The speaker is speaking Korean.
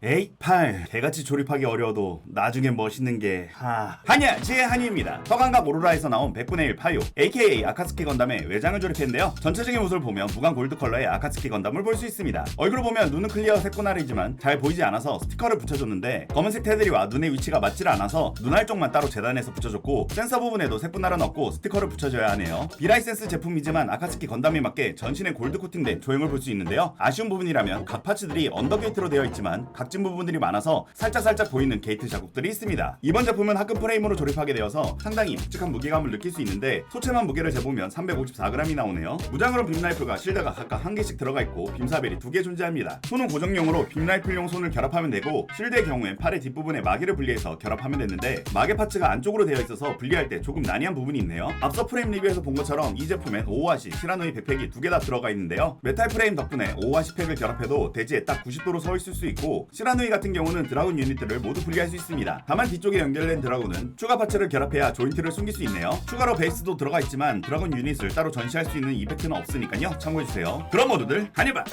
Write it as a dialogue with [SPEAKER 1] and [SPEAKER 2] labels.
[SPEAKER 1] 에이 8 개같이 조립하기 어려워도 나중엔 멋있는 게 하... 한야 지혜 한이입니다. 서강각 오로라에서 나온 100분의 1 파요 AKA 아카츠키 건담의 외장을 조립했는데요. 전체적인 모습을 보면 무광 골드 컬러의 아카츠키 건담을 볼 수 있습니다. 얼굴을 보면 눈은 클리어 색분할이지만 잘 보이지 않아서 스티커를 붙여줬는데 검은색 테두리와 눈의 위치가 맞질 않아서 눈알 쪽만 따로 재단해서 붙여줬고 센서 부분에도 색분할은 없고 스티커를 붙여줘야 하네요. 비라이센스 제품이지만 아카츠키 건담에 맞게 전신에 골드 코팅된 조형을 볼 수 있는데요. 아쉬운 부분이라면 각 파츠들이 언더게이트로 되어 있지만 각진 부분들이 많아서 살짝살짝 보이는 게이트 자국들이 있습니다. 이번 제품은 하급 프레임으로 조립하게 되어서 상당히 묵직한 무게감을 느낄 수 있는데 소체만 무게를 재보면 354g이 나오네요. 무장으로 빔라이플과 실드가 각각 한 개씩 들어가 있고 빔사벨이 두 개 존재합니다. 손은 고정용으로 빔라이플용 손을 결합하면 되고 실드의 경우엔 팔의 뒷부분에 마개를 분리해서 결합하면 됐는데 마개 파츠가 안쪽으로 되어 있어서 분리할 때 조금 난이한 부분이 있네요. 앞서 프레임 리뷰에서 본 것처럼 이 제품엔 오오아시 시라노이 백팩이 두 개 다 들어가 있는데요. 메탈 프레임 덕분에 오오아시 팩을 결합해도 대지에 딱 90도로 서 있을 수 있고 시라노이 같은 경우는 드라군 유닛들을 모두 분리할 수 있습니다. 다만 뒤쪽에 연결된 드라군은 추가 파츠를 결합해야 조인트를 숨길 수 있네요. 추가로 베이스도 들어가 있지만 드라군 유닛을 따로 전시할 수 있는 이펙트는 없으니까요. 참고해주세요. 그런 모두들 한일박